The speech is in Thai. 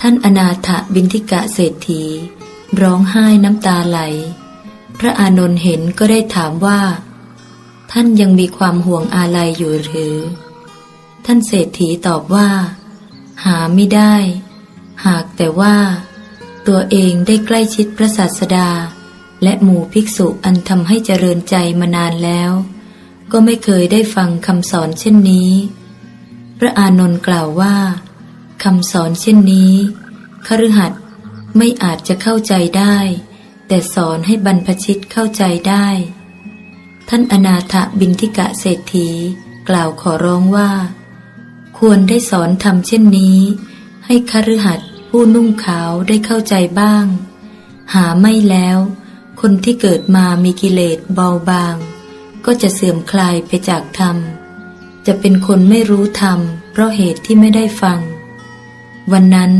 ท่านอนาถบินทิกะเศรษฐี ร้องไห้น้ำตาไหล พระอานนท์เห็นก็ได้ถามว่า ท่านยังมีความห่วงอาลัยอยู่หรือ ท่านเศรษฐีตอบว่า หาไม่ได้ หากแต่ว่า ตัวเองได้ใกล้ชิดพระศาสดา และหมู่ภิกษุอันทำให้เจริญใจมานานแล้ว ก็ไม่เคยได้ฟังคำสอนเช่นนี้ พระอานนท์กล่าวว่า คำสอนเช่นนี้ คฤหัสถ์ไม่อาจจะเข้าใจได้ แต่สอนให้บรรพชิตเข้าใจได้ ท่านอนาถบินทิกะเศรษฐีกล่าวขอร้องว่า ควรได้สอนทำเช่นนี้ ให้คฤหัสถ์ผู้นุ่งขาวได้เข้าใจบ้าง หาไม่แล้ว คนที่เกิดมามีกิเลสเบาบาง ก็จะเสื่อมคลายไปจากธรรม จะเป็นคนไม่รู้ธรรมเพราะเหตุที่ไม่ได้ฟัง วันนั้น